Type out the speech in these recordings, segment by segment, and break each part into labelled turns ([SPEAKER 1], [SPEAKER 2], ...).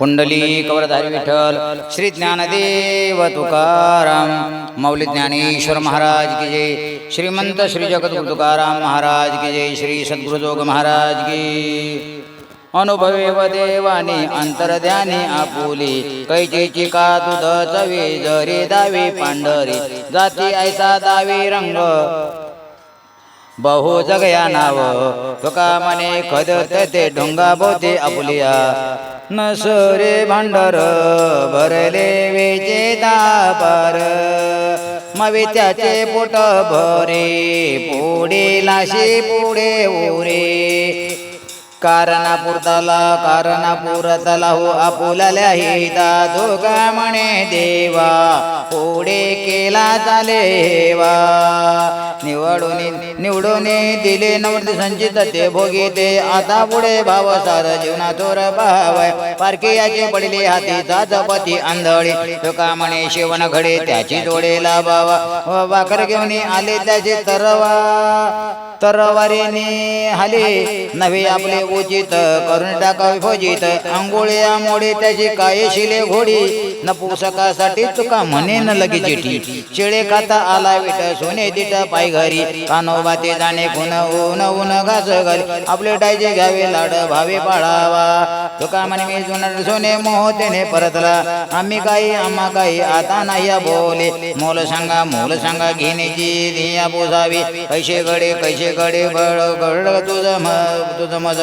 [SPEAKER 1] पुंडली कवरधारी विठ्ठल श्री ज्ञानदेव तुकाराम मौली ज्ञानेश्वर महाराज की जय। श्रीमंत श्री जगद्गुरु तुकाराम महाराज की जय। श्री सद्गुरुजोग महाराज की अनुभवे व देवाने अंतरध्याने आपुले कैचेची का तुद चवे जरे दावे पांढरे जाती ऐसा दावे रंग। बहु जगया नाव तुका मने खदत ते ढोंगा बोते आपुलिया नसुरे भंडार भरले विजेता दापर मवी त्याचे पोट भरे पुढे लाशी पुढे उरे. कारणापूर पुरताला कारणा हो आपुलल्या हिता दोघा म्हणे देवा पुढे केला चालेवा. निवडून निवडून दिले नवरते संचित ते भोगी ते आता पुढे भाव सार जीवना थोर भाव पारखी याचे पडले हाती जाजपती आंधळी तुका म्हणे शिवण घडे त्याची जोडेला बावा वाकर घेऊन आले त्याचे तरवा. तरवारीने हाले. नवे आपले उचित करून टाकावे फजित. आंघोळ्या मोडे त्याची काय शिले घोडी. नपुसकासाठी चुका म्हणे न लगे चिठी. शेळे खाता आला विट सोने दिट पाय घरी. कानोबा ते जाणे खुन ऊन ऊन घास घाली आपले डायजे घ्यावे लाड भावे पाळावा. तुका म्हणे मी सोने मोह त्याने परतला. आम्ही काही आम्हा काही आता नाही बोले. मोल सांगा मोल सांगा घेण्याची धिया बोजावी कैसे गडे कैसे गडे बळ गड तुझ म मज.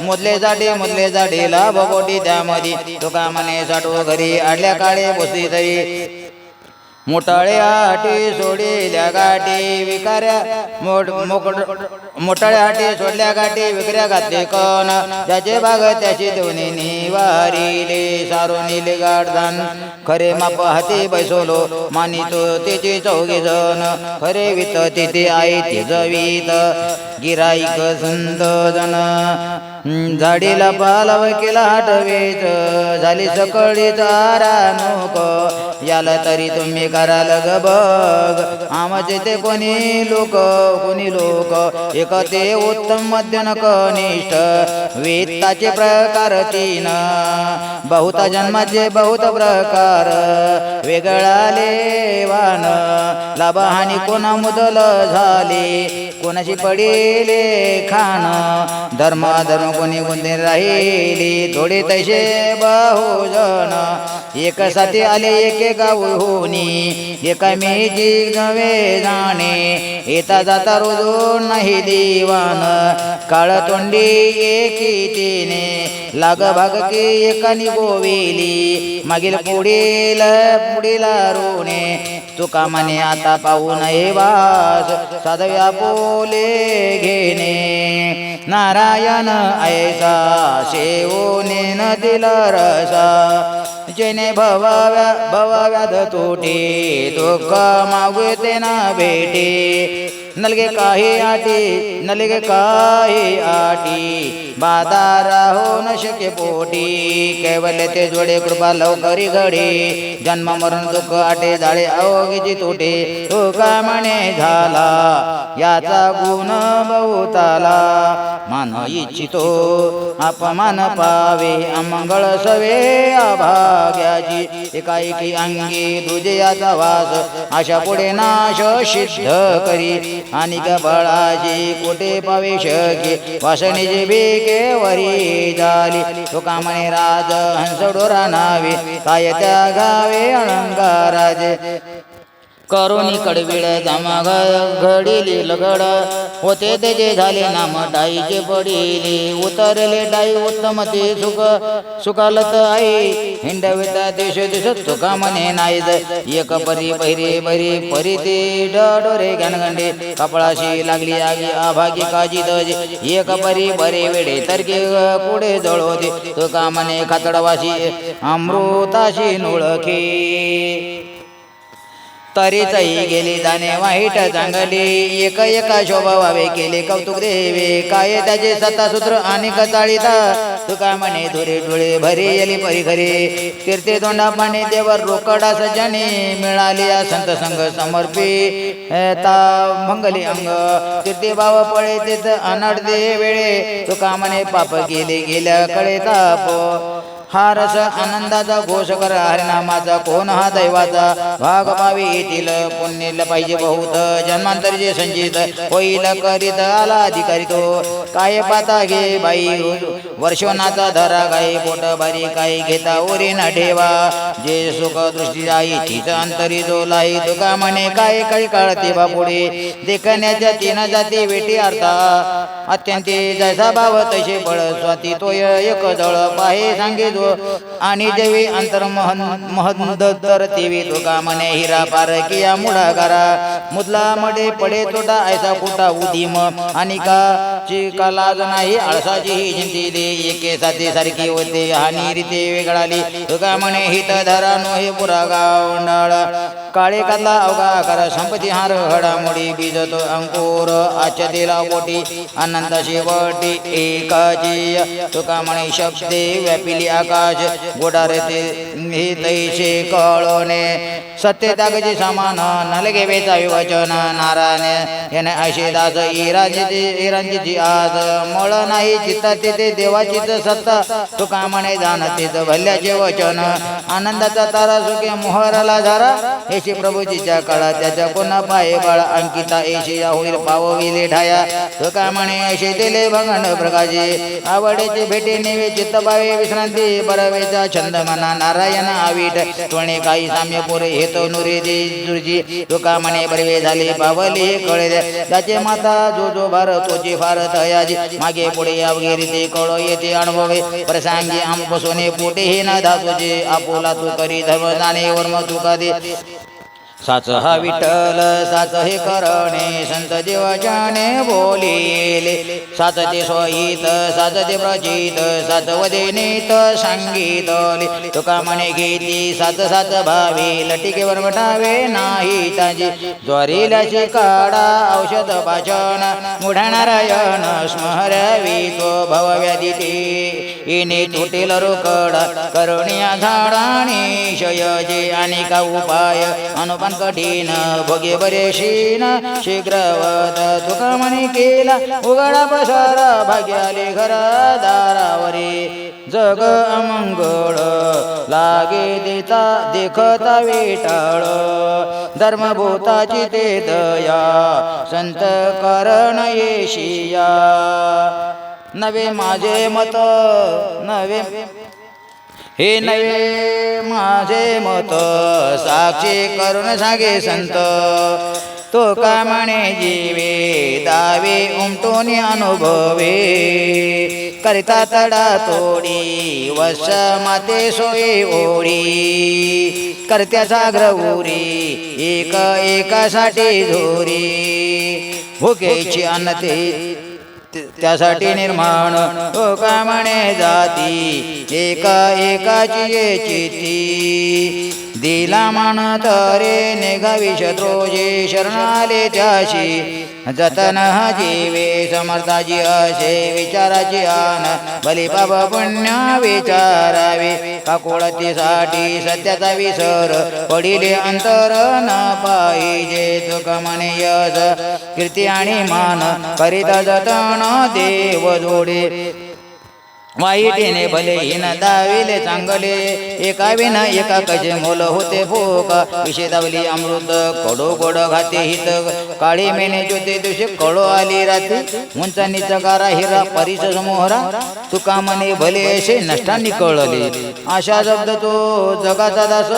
[SPEAKER 1] मोदले जाडी मुदले जाडी लाभ कोटी त्यामध्ये तुका मने साठो घरी आडल्या काळे बसली तरी. मोटाळ्या आटी सोडल्या गाठी विकाऱ्या मोठ मोकड मोटाळ्या हाटी सोडल्या गाठी विकऱ्या घातले कण? ज्याचे भाग त्याची दोन्ही निवारिले सारो निले गाडदान खरे माप हाती बैसोलो मानितो तिचे चौघे जण. खरे वित तिथे आई तिजवीत गिराईक संत जण. झाडीला पालव केला हटवीत झाली सकळी चारा नको. याला तरी तुम्ही कराल ग बघ आमचे ते कोणी लोक कोणी लोक. एक ते उत्तम मध्यन कनिष्ठ वेताचे प्रकार तीन. बहुत जन्माचे बहुत प्रकार वेगळाले वान लाभहानी कोणा मुदल झाली कोणाशी पडेले खान धर्म धर्म कोणी गुंदे राहिली थोडे तसे बहुजन एक साथी आले एके गाव होनी एका मेजी नवे जाणे. येता जाता रुजून नाही देवान. काळ तोंडी एकी तिने. लाग भाग की एकानी गोविली मागील पुढील पुढील रोणे तुका म्हणे आता पाहू नये वास. साधव्या बोले घेणे. नारायण ऐसा शेवोने न दिला रसा जिने भवाव्या भवाव्याध तुटी दुःख मागू ते ना भेटी. नलगे काही आटी नलगे काही आटी बादारा हो न शके पोटी केवल ते जोडे कृपा लवकरी घडी जन्म मरण दुःख आटे जाळे अवघीची तोटे तुका म्हणे झाला याचा गुण बहुताला मान इच्छितो अपमान पावे अमंगळ सवे अभाग्याची एकाएकी अंगी तुझे याचा वास अशा पुढे नाश सिद्ध करी आणि बळाची कुठे पावे शके वासणीची बेके वरी झाली. तुका म्हणे राज हंसडोरा नावे. काय त्या गावे अलंकाराजे करुणी कडविळ जमा घडिली लगड. होते त्याचे झाले नाम डाईचे पडिले. उतरले डाई उत्तम ते सुख सुखालत आई हिंडविता देश दिसत तुका म्हणे नाही एक परी बहिरे बरी परी ते डोरे घनगंडे कपळाशी लागली आगी आभागी काजी दज एक परी बरे वेडे तरके पुढे जळवते तुका म्हणे खातडवाशी अमृताशी नुळखी. तरीचही गेली दाने वाईट चांगली एक एका शोभा व्हावे केले कौतुक देवे. काय त्याचे सत्ता सूत्र आणि कचाळीता तुका म्हणे धुरे डोळे भरे येली परी घरे. तीर्थे तोंडा पाणी देवर रोकडा सज्जने मिळाली या संत संघ समर्पी. ता मंगली अंग. तीर्थे भाव पळे तेथ अनाड दे वेळे. तुका म्हणे पाप गेले गेल्या कळे ताप हा रस आनंदाचा घोष कर हरिनामाचा कोण हा दैवाचा? भाग पावी येतील पुण्य पाहिजे बहुत. जन्मांतरीचे संचित होईल करीत आला अधिकारी तो. काय पाता घे बाई? वर्षवनाचा धरा गाई पोट बारी काही घेता ओरी न ठेवा. जे सुख दृष्टी जाई तीच अंतरी जो लाई. तुका म्हणे काय काही कळते बा पुढे? देखण्याच्या तीन जाती वेटी अर्था अत्यंत जैसा भाव तसे बळ. स्वाती तोय एक जळ पाहे सांगे जो. आणि देवी अंतर महन महंद तर तेवी तुका म्हणे हिरा पार किया मुडा करा मुदला मडे पडे तोटा ऐसा कुटा उदीम. आणि का ची लाज नाही आळसाची ही जिंतीली एके साथी सारखी होते हानी रीते वेगळाली. तुका म्हणे हित धरा नो हे पुरा गावंडाळ काळे कातला अवगा कर संपती हार घडामोडी बीज तो अंकुर. आचतेला बोटी अनंत शेवटी एकाची. तुका म्हणे शब्दे व्यापिली आग आकाश गोडारे ते हे तैसे कळणे सत्य त्यागचे समान नलगे वेचा विवचन नारायण. याने अशी दास इरांची इरांची आज मळ नाही चित्ता तिथे देवाचीच सत्ता. तुका म्हणे जाणतेच भल्याचे वचन. आनंदाचा तारा सुखे मोहराला झारा. येशी प्रभूजीच्या काळात त्याच्या पुन्हा पाये बाळ अंकिता येशी होईल पावविले ढाया. तुका म्हणे अशी दिले भगंड प्रकाशी. आवडेचे भेटी नेवे चित्त पावे विश्रांती बरवेचा छंद मना नारायण आवीट त्वणे काही साम्य पुरे हेतो नुरे दे दुर्जी. तुका म्हणे बरवे झाले पावले कळे त्याचे माता जो जो भार तोचे फार तयाजी मागे पुढे अवघे ते कळ येते अनुभवे. प्रसांगी आम बसवणे पोटे हे न धातोचे. आपोला तू करी धर्म जाणे वर्म तुका दे. साच हा विठ्ठल साच हे करणे संत देवाच्याने बोलिले. साच ते स्वहित साच ते प्रचित साच वदेनेत सांगितले तुका म्हणे घेतली साच साच भावी लटिकेवर मटावे नाही ताजी. ज्वारीलाची काढा औषध पाचन मुढा नारायण स्मरवी तो भवव्याधी ते. येणे तुटेल रोकड करुणिया झाडाणी शयजे आणि का उपाय अनुपन कठीण भोगे बरेशीन शीघ्रवत तुका केला उघडा पसारा भाग्याले घरा दारावरी. जग अमंगळ लागे देता देखता वेटाळ धर्मभूताची ते दया संत करण येशिया. नवे माझे मत नवे हे नवे माझे मत साक्षी करून सांगे संत. तो कामणे जीवे दावे उमटून अनुभवे. करिता तडा तोडी वश माते सोयी ओढी. करत्याचा ग्रहुरी एक एकासाठी झोरी भुकेची अन्नते त्यासाठी निर्माण तो का म्हणे जाती. एका एकाची ये चिती दिला मान निघा निघावी शत्रोजे शरणाले त्याशी. जतन जीवे समर्थाची असे विचाराची आन। बली पाप पुण्य विचारावे। काकोळतीसाठी सत्याचा विसर। पडिले अंतर न पाहिजे तुक म्हणे यश। कीर्ती आणि मान करीत जतन देव जोडे। वाईटीने भले हिन दाविले चांगले एका विन एका कजे मोल होते भोक. विषय दावली अमृत कडो गोड घाते हित. काळी मेने ज्योते दिवशी कळो आली रात्री. उंच नीच गारा हिरा परिस समोहरा तुका म्हणे भले असे नष्टांनी कळले. आशा शब्द तो जगाचा दास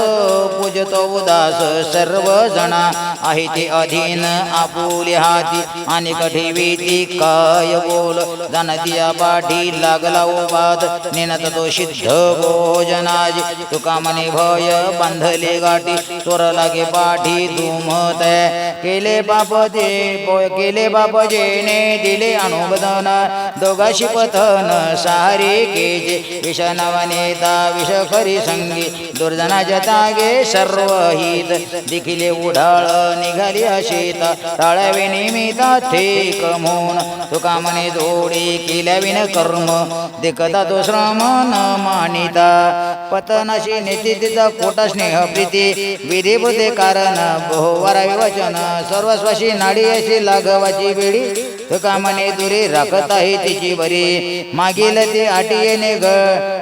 [SPEAKER 1] पूजतो उदास. सर्व जणा आहे ते अधीन. आपुले हाती आणि कठी वीती काय बोल. जाणतिया पाठी लागला उपाद निनत तो सिद्ध भोजनाजी तुका म्हणे भय बांधले गाठी चोर लागे पाठी धुमत केले बाप जे केले बाप जेने दिले अनुबदन दोघाशी पथन सारे केजे. विष नवनेता विष खरी संगी दुर्जना जतागे सर्व हित. देखिले उढाळ निघाली अशीत टाळावे निमिता थे कमोन तुका मने जोडी केल्या विन कर्म कदा दुसरा तो श्रम न मानिता पतनाशी नेती तिचा कोटा स्नेह प्रीती विधिभूते कारण बहुवारावी विवचन सर्वस्वशी नाडी अशी लागवाची वेळी कामने दुरी राखत आहे तिची बरी. मागील ते आटी येणे ग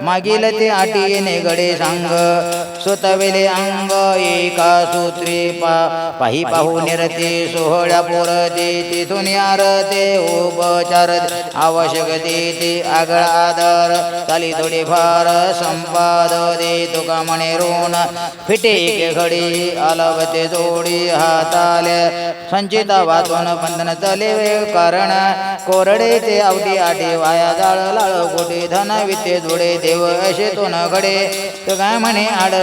[SPEAKER 1] मागील ते आटी येणे गडे सांग. सुतविले अंग एका सूत्री पा पाही पाहू निरते सोहळ्या पोर दे तिथून यार ते उपचार आवश्यक दे ते आगळा आदर चाली थोडी फार संपाद दे तुका म्हणे ऋण? फिटे घडी अलवते जोडी हाताले संचिता वाचून बंधन चले कारण कोरडे ते आवडी आटे वाया जाळ लाळ कोटी धन विते जोडे देव असे तो न घडे तुका म्हणे आड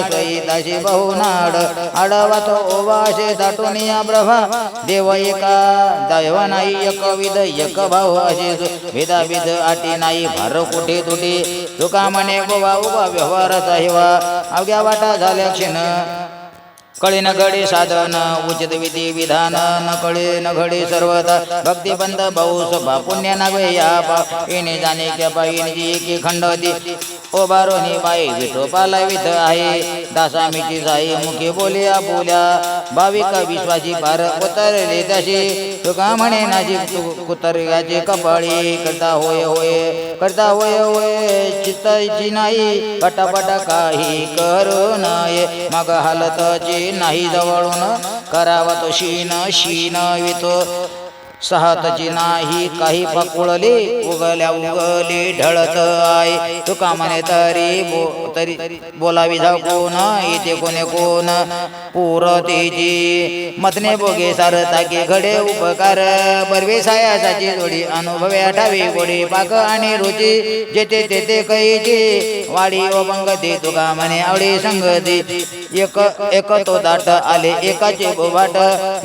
[SPEAKER 1] दाशी बहु नाड आडवात ओवाशे दाटून प्रभा देव एका दैव नाही एक विध एक भाऊ असे विधा विध आटी नाही भार कुठे तुटे? तुका म्हणे गोवा उभा व्यवहाराचा हेवा अवघ्या वाटा झाल्या क्षण कळे न घडे साधन उचित विधी विधान न कळे न घडे सर्वता. भक्तिबंध भाऊ सभा पुण्य नावे या बा येणे जाणे क्या बाईने एकी खंड ओ बारोनी बाई विठोपाला विध आहे. दासामीची साई मुखे बोल्या बोल्या. भाविका विश्वाची पार उतरले तसे तुका म्हणे नाजी कुतर्याचे कपाळी. करता होय होय करता होय होय चित्ताची नाही. पटापटा काही करू नये. मग हालतची नाही जवळून करावा तो शीन शीन वितो. सहातची नाही काही पकुळले उगल्या उगले ढळत आहे. तुका म्हणे तरी बो तरी बोलावी जा कोण इथे कोणे कोण पुरतेची मतने बोगे सारता की घडे उपकार बरवे सायासाची जोडी अनुभवे आठावी गोडी पाक आणि रुची. जेते तेथे कैची वाडी व पंगती तुका म्हणे आवडी संगती. एक एक तो दाट आले एकाचे बोबाट.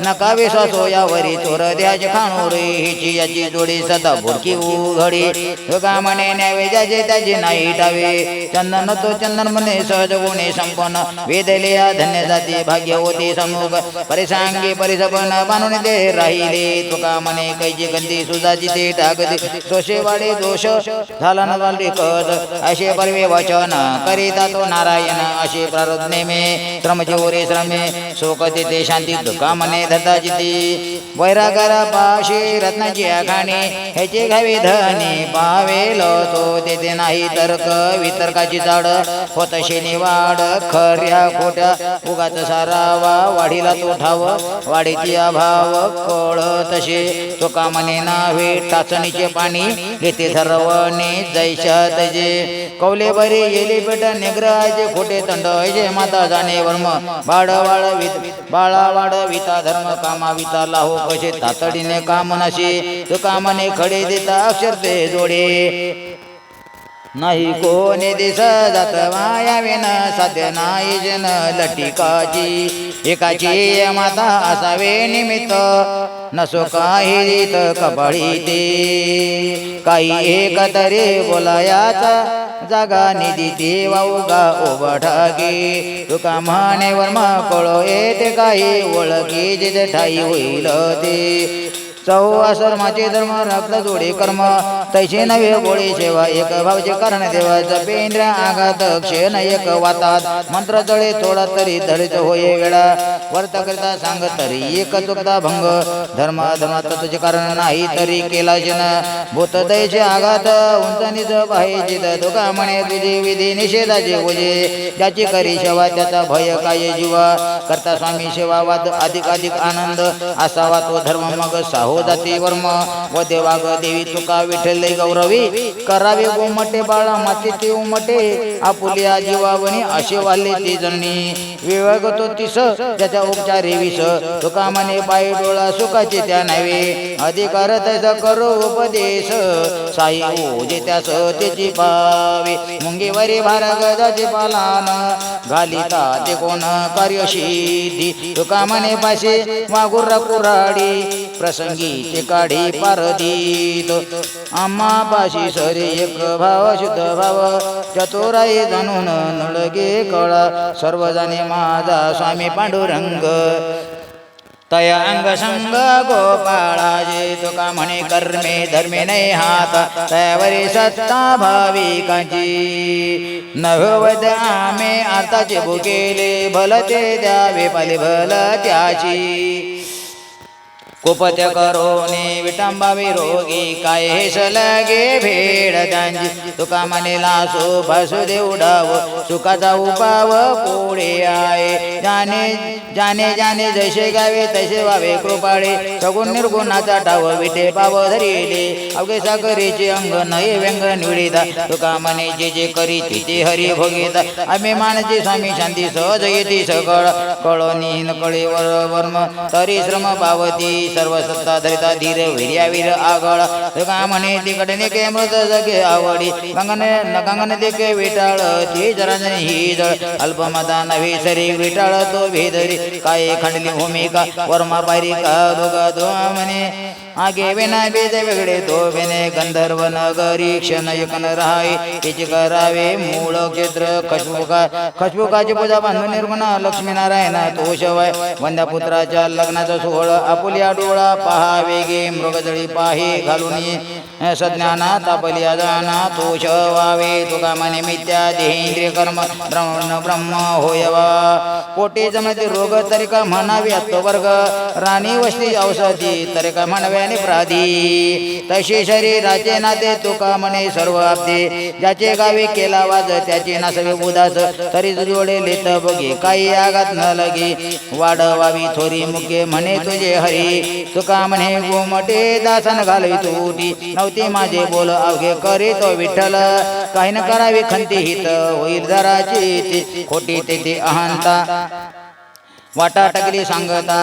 [SPEAKER 1] नका विश्वासो यावरी चोर द्याचे खाण रे हिची याची जोडी सदा भुरकी उघडी. तुका म्हणे नैवेद्याचे त्याची नाही टावे चंदन तो चंदन म्हणे सहज गुणे संपन्न. वेदले धन्य जाती भाग्य होती समुख परिसांगी परिसपन बांधून दे राहिले. तुका म्हणे कैची गंदी सुजाची ते टाकते सोशेवाडे दोष झाला न असे परवे वचन करीता तो नारायण असे प्रारब्धने मे श्रमचोरे श्रमे. शोक तिथे शांती तुका म्हणे धता जिती. वैरागारा पा पाशी रत्नाची आखाणी. ह्याचे घावी धनी पावेल तो तेथे नाही तर्क. वितर्काची जाड होत निवाड. खऱ्या खोट्या उगाच सारावा. वाढीला तो ठाव वाढीची अभाव. कळ तसे तो कामने नावे टाचणीचे पाणी घेते सर्वने. जैशा तजे कौले बरे येले पेट निग्रहाचे खोटे तंड. जे माता जाणे वर्म. बाळ वाळ वित बाळा वाढ विता धर्म कामा विता लाहो कसे तातडीने कामनाशी नसे कामने खडे देता अक्षर ते जोडे. नाही कोणी दिस जात मायाविन साध्य नाही जन लटिकाची. एकाची माता असावे निमित्त नसो काही रीत कपाळी ते काही एक तरी बोलायाचा जागा निधी ते वाऊगा ओबठागे तुका म्हणे वर्मा कळो येते काही ओळखी जिथे ठाई होईल ते. सौ आश्रमाचे धर्म रक्त जोडे कर्म तैसे नवे गोळी सेवा एक भावचे कारण देवा जपेंद्र आघात क्षण एक वातात मंत्र जळे थोडा तरी धरित होय वेळा वर्त करता सांग तरी एक चुकता भंग. धर्म धर्मात तुझे कारण नाही तरी केला जन भूत दयचे आघात उंच निज पाहिजे तुका म्हणे तुझे विधी निषेधाचे ओझे. त्याची करी शेवा त्याचा भय काय जीवा? करता स्वामी सेवा वाद अधिक अधिक आनंद. असावा तो धर्म मग साहो जाती वर्म. व देवाग देवी तुका विठ्ठल गौरवी. करावे गोमटे बाळा माते ते उमटे. आपुल्या जीवावनी असे वाले ते जणी विवेक तो तिस त्याच्या त्याचा उपचारे विष तुका म्हणे पायी डोळा सुखाचे त्या नव्हे अधिकार त्याचा करो उपदेश. साई ओजे त्यास त्याची पावे. मुंगीवरी भार गजाचे पालान. घालिता ते कोण कार्यशिधी तुका म्हणे पाशे वागुरा कुराडी. प्रसंगी ते काढी पारदीत आम्हा पाशी सरे एक भाव शुद्ध भाव. चतुराई जाणून नळगे कळा. सर्वजणे माझा स्वामी पांडुरंग तया अंग संग तुका म्हणे कर्मे धर्मे नाही हात। तयावरी सत्ता भाविकांची। नभवद आमे आताचे भुकेले भलते द्यावे पाले भल त्याची कुपत्य करोने विटंबावी रोगी काय लगे भेड त्यांची तुका म्हणेला सो भासुदेव डाव सुखाचा उपाव पुढे आहे जाने जाने जाने जसे गावे तसे व्हावे कृपाळे। सगुण निर्गुणाचा टाव विटे पाव धरिले। अवघे सागरीचे अंग नये व्यंग निवडिता। तुका म्हणे जे जे करी तिथे हरी भोगिता। अभिमानचे स्वामी शांती सहज येते सकळ। कळोनी न कळे वर्म तरी श्रम पावती सर्व सत्ता धरिता धीर वीर्यावीर आगळ. का म्हणे तिकडे निके मृत जगे आवडी. गंगन गंगन दिके विटाळ ती जराजन ही जळ. अल्पमता नवी सरी विटाळ तो भेदरी काय खंडली भूमिका वर्मा पारिका दोघा दो म्हणे. आगे विना बेद वेगळे तो विने गंधर्व नगरी क्षण एकन राहाय तिचे करावे मूळ क्षेत्र खशबुका खशबुकाची पूजा बांधून निर्गुण लक्ष्मीनारायण तो शवय वंद्यापुत्राच्या लग्नाचा सोहळ आपुल्या डोळा पहावे गे मृगजळी पाहे घालून ये सज्ञाना तापली अजाना तो तुका मने कर्म ब्रह्म ब्रह्म होयवा। पोटे जमते रोग तरी का म्हणावे वर्ग राणी वस्ती औषधी तरी का म्हणावे आणि प्राधी तसे शरीराचे नाते तुका म्हणे सर्व आपते ज्याचे गावी केला वाज त्याचे नासवे उदास तरी जोडे लेत बघे काही आगात न लगे वाढवावी थोरी मुके म्हणे तुझे हरी। तुका म्हणे गोमटे दासन घालवी तुटी नव्हती माझे बोल अवघे करी तो विठ्ठल. काही न करावी खंती हित होईल जराची खोटी तेथे अहंता. वाटा टाकली सांगता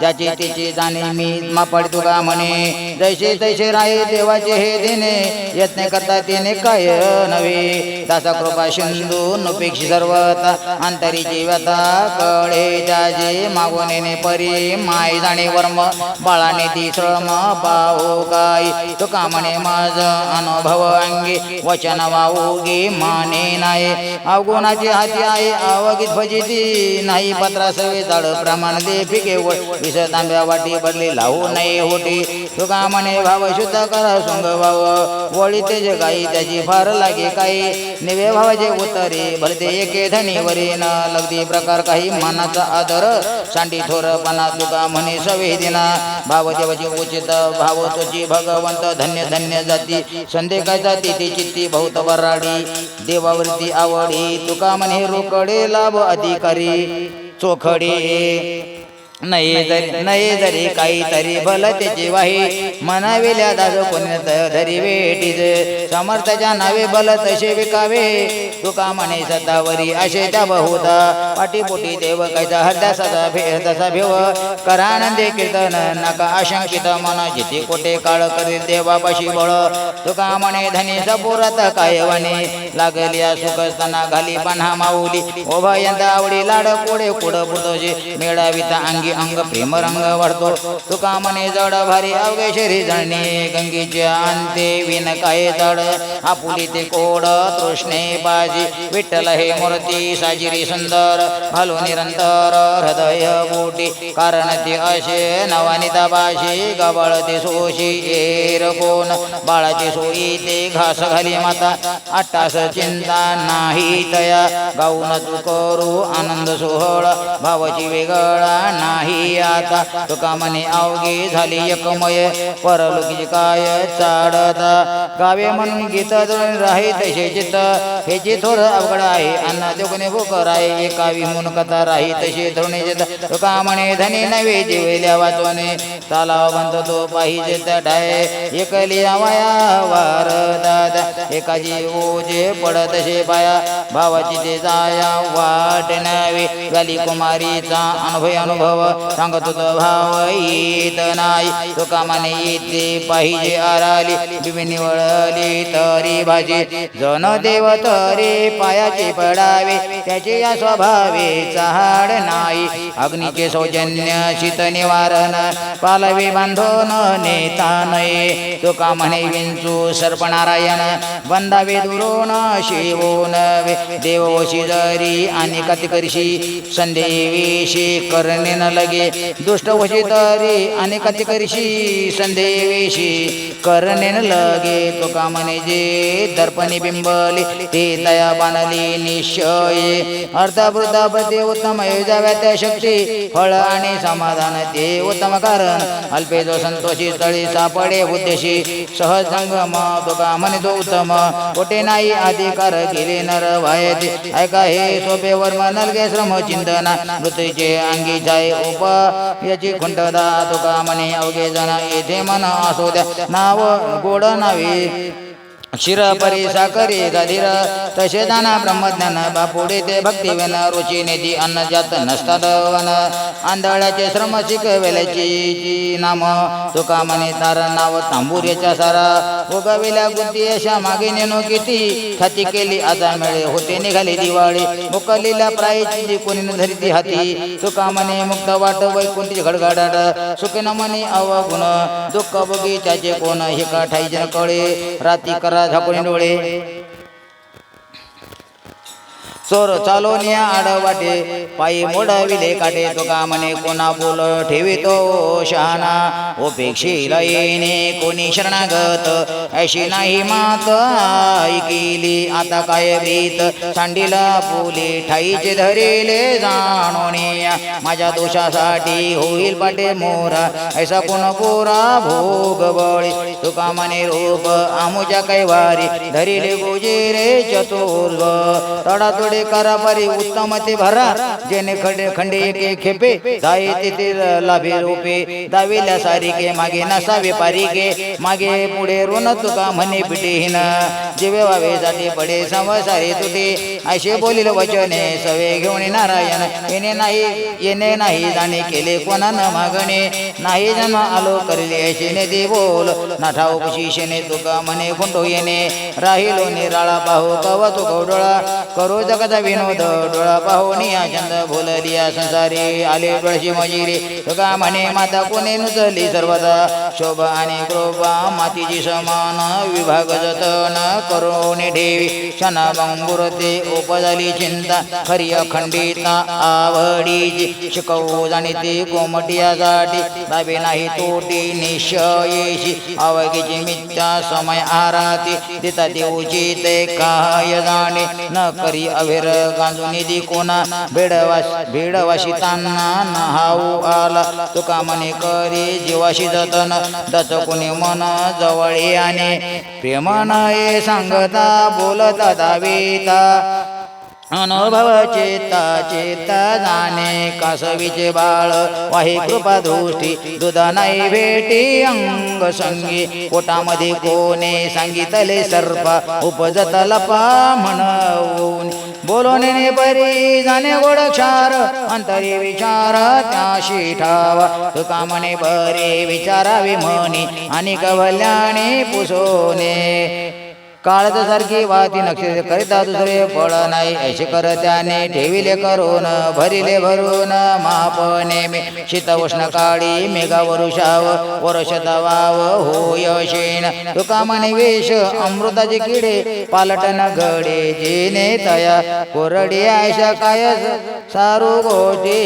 [SPEAKER 1] ज्याची तिची जाणे मी मापड तुका म्हणे. जैसे तैसे राही देवाचे हे देणे यत्न करता तिने काय नव्हे. दासा कृपा सिंधू नुपेक्षी सर्वता अंतरी जीवता कळे जाजे मागून परी. माय जाणे वर्म बाळाने ती श्रम पाहू काय. तुका म्हणे माझ अनुभव अंगी वचन वाऊगी माने नाही. अवगुणाची हाती आहे अवगीत भजिती नाही. पत्रा सवे प्रमाण दे फिके विष तांब्या वाटी बदली लावू नये होटी तुका म्हणे भाव शुद्ध कर सुंग भाव. वळी तेज गाई त्याची फार लागे काही. निवे भावाचे उतरे भरते एके धनी वरी न लगदी प्रकार काही मनाचा आदर. सांडी थोरपणा तुका म्हणे सवे दिना भाव देवाची उचित भाव तुझी भगवंत. धन्य धन्य जाती. संध्याकाळ जाती ती चित्ती बहुत वराडी. देवावरती आवडी तुका म्हणे रोकडे लाभ अधिकारी. 做颗粒。नाही जरी नाही जरी काहीतरी भल त्याची वाही मनाविल्या दाज कोणी धरी वेटीज समर्थच्या नावे बल तसे विकावे. तुका म्हणे सत्तावरी असे त्या बहुता पाठीपोटी देव कैचा हृदय सदा भे तसा भेव करानंदे कीर्तन नका अशंकित मन जिथे कोटे काळ करील देवापाशी बळ. तुका म्हणे धनी सपुरत काय वने लागलिया सुख असताना घाली पन्हा माऊली. ओभा यंदा आवडी लाड कोडे कुड पुतोजे मेळाविता अंगी अंग प्रेम रंग वाढतो. तुका मने जड भारी अवघे शरी जळणे गंगेच्या अंते विन काय तड आपुली ते कोड तृष्णे बाजी. विठ्ठल हे मूर्ती साजिरी सुंदर. हलो निरंतर हृदय बोटी. कारण ते असे नवानिता बाशी गबळ ते सोशी एर कोण? बाळाची सोयी ते घास घाली माता. आटास चिंता नाही तया. गाऊन तू करू आनंद सोहळ. भावाची वेगळा नाही. नाही आता. तुका म्हणे अवघी झाली एकमय. परलोकीची काय चाडत. गावे म्हणून गीत राही तसे चित्त. हे जे थोर अवघड आहे. अन्न देवने भूक राही. एका विमून कथा राही तसे धरुणे चित तुका म्हणे धनी नवे जेवल्या वाचवणे. तालाव बंद तो पाहिजे तटाय एकली आवाया वार दादा एकाची ओजे पडत तसे पाया. भावाची ते जाया वाट नवे गाली कुमारीचा अनुभव अनुभव. सांगत होत भाव येत नाही पाहिजे आराली बिबिनी वळली तरी भाजी जन देव तरी पायाचे पडावे त्याचे या स्वभावे चहाड नाही. अग्नीचे सौजन्य शीत निवारण पालवी बांधून नेता नये. तुका म्हणे विंचू सर्पनारायण बंधावे दुरून शिवून देव जरी आणि कतिकर्षी संदेवीशी करणे न लगे. दुष्ट वशी तरी आणि अनेक संदेव संदेवेशी करणेन लगे तुका म्हणे जे दर्पणी बिंबली ते तया बाणली निश्चय. अर्थावृद्धापते उत्तम योजाव्या त्या शक्ती फळ आणि समाधान ते उत्तम कारण. अल्पे जो संतोषी तळी सापडे उद्देशी सहज संगम तुका म्हणे तो उत्तम. कोठे नाही अधिकार गेले नर वायते ऐका हे सोपे वर्म नलगे श्रम चिंतना. मृत्यूचे अंगी जाय उप याची खुंटदा तुका म्हणे अवघे जण. येथे मन असो द्या. नाव गोड नावे. शिर परी साकरी गधीर तसे दाना ब्रह्मज्ञान बापुडे ते भक्ती वेन रुची निधी अन्न जात नसतात वन आंधळ्याचे श्रम शिकवेल्याची नाम तुका म्हणे तार नाव तांबुऱ्याच्या सारा. उगविल्या गुंती अशा मागे नेनो किती खाती केली आता मिळे होते निघाली दिवाळी. मुकलीला प्रायची कोणी धरती हाती. तुका म्हणे मुक्त वाट वैकुंठी घडघडाट सुखिन म्हणे अवगुण दुःख बघी त्याचे कोण हे ठाईजन कळे. राती करा झाकून डोळे. चोर चालोनिया आडवाटे पायी मोडविले काटे तो कामने कोणा बोल ठेवितो शहाणा. उपेक्षीला येणे कोणी शरणागत अशी नाही मात ऐकिली आता काय भीत सांडीला पुले ठाईचे धरिले जाणोनिया माझ्या दोषासाठी होईल पाटे मोरा ऐसा कोण पोरा भोग बळी. तुका मने रूप आमुच्या कैवारी धरिले गोजेरे चतुर्ग. तडा तोडे करा परी उत्तम ते भरा. जेणे खडे खंडे एके खेपे जाई तिथे लाभे रोपे. दाविल्या सारिके मागे नसावे पारिके मागे पुढे ऋण तुका म्हणे पिटेहीन जिवे वावे जाते पडे संवसारे तुटे. असे बोलिल वचने सवे घेऊन नारायण. येणे नाही येणे नाही जाणे केले कोणानं मागणे. नाही जन्म आलो करले असे ने दे बोल. नाठाऊ शेने तुका म्हणे खुंटो येणे. राहिलो निराळा पाहू कव तू डोळा जग जगत विनोद डोळा पाहून या चंद बोललिया संसारी आले डोळशी मजिरी. तुका म्हणे माता कोणी नुचली सर्वदा? शोभा आणि कृपा मातीची समान विभाग जतन करून ठेवी. क्षणा ते उपजली चिंता खरी अखंडिता आवडीची. शिकवू जाणीते कोमटियासाठी दाबे नाही तोटी निश्चयेशी. अवघीची मिथ्या समय आराती तिथं देऊची ते काय जाणे? न करी अवे अभिर गांजून निधी कोणा भेडवाश भेडवाशी तांना नहाऊ आला. तुका म्हणे करी जीवाशी जतन. दच कोणी मन जवळ आणि. प्रेमान ये सांगता बोलता दाविता. अनुभव चेता चेता जाणे. कासवीचे बाळ वाही कृपा दृष्टी. दुधा नाही भेटी अंग संगी. पोटामध्ये कोणे सांगितले सर्प. उपजत लपा म्हणून बोलवणे परी जाणे गोड क्षार अंतरी विचार त्याशी ठावा. तुका म्हणे परी विचारा म्हणी आणि कवल्याने पुसोने. काळज सारखी वाहती नक्षत्र करिता दुसरे फळ नाही. असे कर त्याने ठेविले करून भरिले भरून मापने मे शीत उष्ण काळी मेघा वरुषाव वरुष दवाव होय शेण. तुका वेश अमृताचे किडे पालटन गडे जेने तया. कोरडी आयशा काय सारू गोटी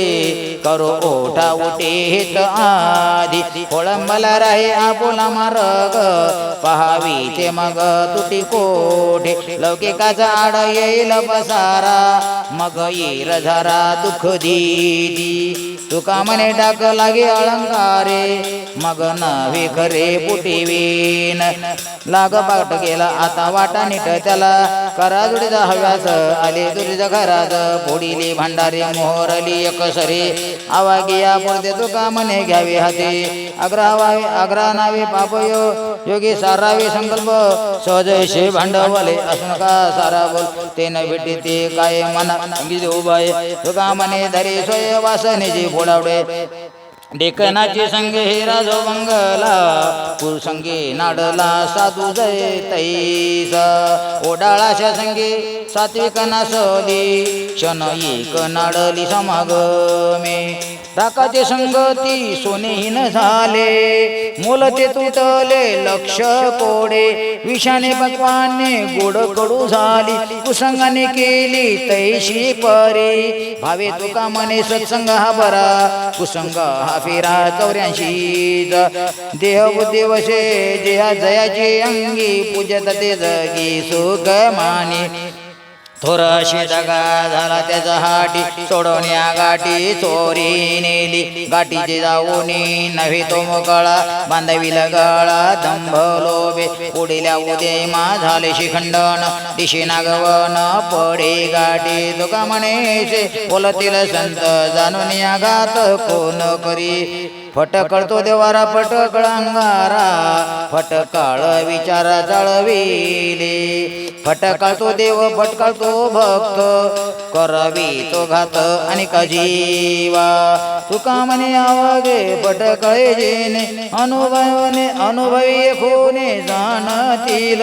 [SPEAKER 1] करो ओठा उठी हित आधी. कोळंबला राहे आपुला मार्ग पहावी ते मग तुटी कोठे? लौकिका झाड येईल बसारा मग येर झरा दुःख दिली तुका म्हणे डाक लागे अलंकारे मग नव्हे खरे पुटीवीन लाग पाट गेला आता वाटा नीट त्याला करा जुडीज हव्यास आले दुरीचा घराज पोडिली भांडारे मोहरली एकसरे आवागिया पडते तुका म्हणे घ्यावी हाती. अग्रहावे अग्रा नावे पापयो योगी सारावी संकल्प सहज पैसे भांडवले असून का सारा बोल ते न भेटी ते काय मना? उभाय. तुका म्हणे धरे सोय वासनेची फोडावडे. डेकनाची संगे हे राजो मंगला कुरसंगे नाडला साधू जय तैस. ओडाळाच्या संगे सात्विक नासली क्षण एक नाडली समागमे ताकाचे संगती सोनेहीन झाले. मोल ते तुटले लक्ष कोडे. विषाने भगवाने गोड कडू झाली. कुसंगाने केली तैशी परी. भावे तुका मने सत्संग हा बरा. कुसंग हा फेरा चौऱ्याऐंशी देह बुद्धी वशे जेहा जयाची अंगी. पूजत ते जगी सुख माने. थोरशी दगा झाला त्याचा हाटी सोडवण्या गाठी चोरी नेली. गाठीची जाऊनी नव्हे तो मोकळा बांधवी लगळा दंभ पुढील्या उदे मा झाले शिखंडन दिशी नागवन पडे गाठी. तुका म्हणेचे बोलतील संत जाणून या गात कोण करी? फटकळतो देवारा फटकळ अंगारा फटकाळ विचार जळविले. फटकाळतो देव फटकाळतो भक्त करवी तो घात आणि जीवा तुका म्हणे आवागे फटकळे जेने अनुभवने अनुभवी खोने जाणतील.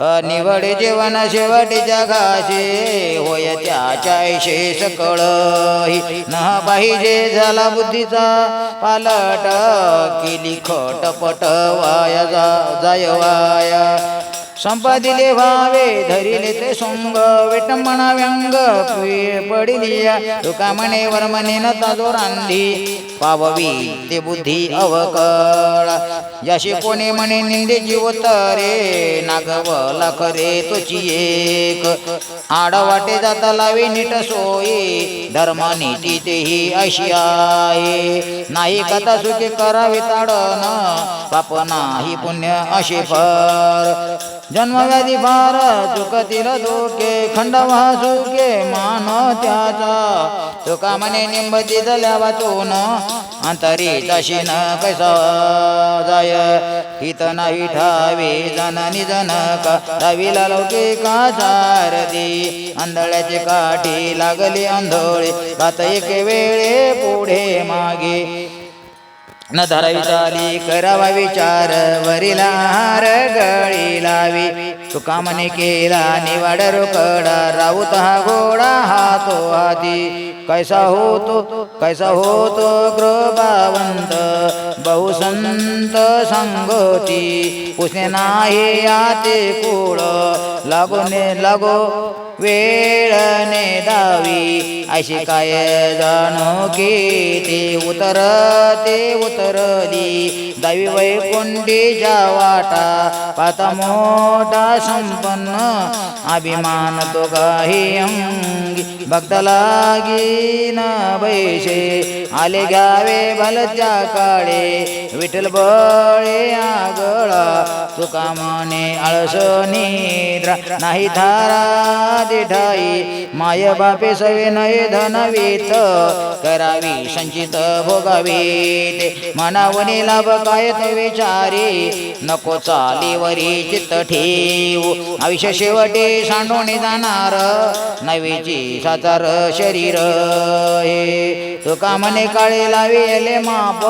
[SPEAKER 1] निवड जेवण शेवटीच्या घाशे होय त्याच्या सकळ न पाहिजे झाला बुद्धीचा पालट केली खटपट वाया जा जाय वाया संपादिले भावे धरिले ते सोंग विटंबना व्यंग पडिली तुका म्हणे वर्मने न ताजो रांधी. पाववी ते बुद्धी अवकळ जशी कोणी म्हणे निंदे जीवतरे नागवला खरे तुची एक. आडवाटे जाता लावी नीट सोयी धर्म नीती तेही अशी आहे. नाही कथा सुखी करावे ताडन पाप नाही पुण्य अशी फर जन्मव्याधी फार चुकतील धोके खंडवा सुके मान त्याचा तुका म्हणे निंबती झाल्या वाचून अंतरी तशी न कैसा जाय? हित नाही ठावे जननी जनक रविला लौके का सारदी आंधळ्याचे काठी लागली आंधळे बात एक वेळे पुढे मागे. न धरावी करावा विचार वरिला हार गळी लावी. तुका म्हणे केला निवाड रोकडा राऊत हा घोडा हा तो हाती. कैसा होतो कैसा होतो ग्रोबावंत बहुसंत संगोती. उसने नाही आते कुळ लागोने लागो वेळने दावी अशी काय जाणो की ते उतर ते उतरली. दावी वैकुंठीच्या वाटा पाता मोठा संपन्न. अभिमान तो काही अंगी. भक्त ना बैसे आले घ्यावे भलत्या काळे. विठ्ठल बळे आगळा. तुका मने आळस निद्रा. नाही धारा देठाई माय बापे सविनय धनवीत करावी संचित भोगावीत. मनावनी लाभ काय विचारी नको चालीवरी चित्त ठेव आयुष्य शेवटी सांडून जाणार नवीची साचार शरीर हे. तुका म्हणे काळे लावेले माप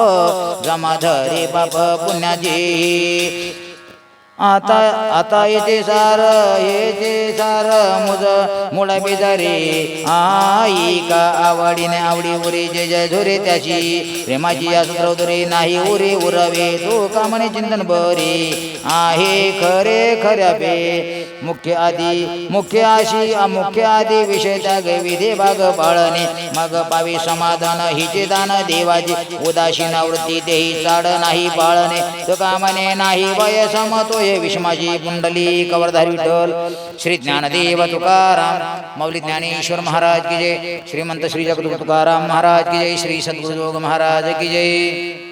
[SPEAKER 1] जमा धरे बाप पुण्याजी आता आता येते सार येते सार मुज मुळा बिजारी. आई का आवडीने आवडी उरे जय जय धुरे त्याची. प्रेमाची या सुद्रवधुरे नाही उरे उरवे तो कामने चिंतन बरे आहे खरे खऱ्या पे मुख्य आदी मुख्य आशी अमुख्य आदी विषय त्याग विधे भाग पाळणे मग पावी समाधान हिचे दान देवाची. उदासीन वृत्ती तेही चाड नाही पाळणे तो कामने नाही वय समतोय? विषमाजी कुंडली कवरधारी विठ्ठल। श्री ज्ञानदेव तुकाराम। मौली ज्ञानेश्वर महाराज की जय। श्रीमंत श्री जगद्गुरु तुकाराम महाराज की जय। श्री सद्गुरु महाराज की जय।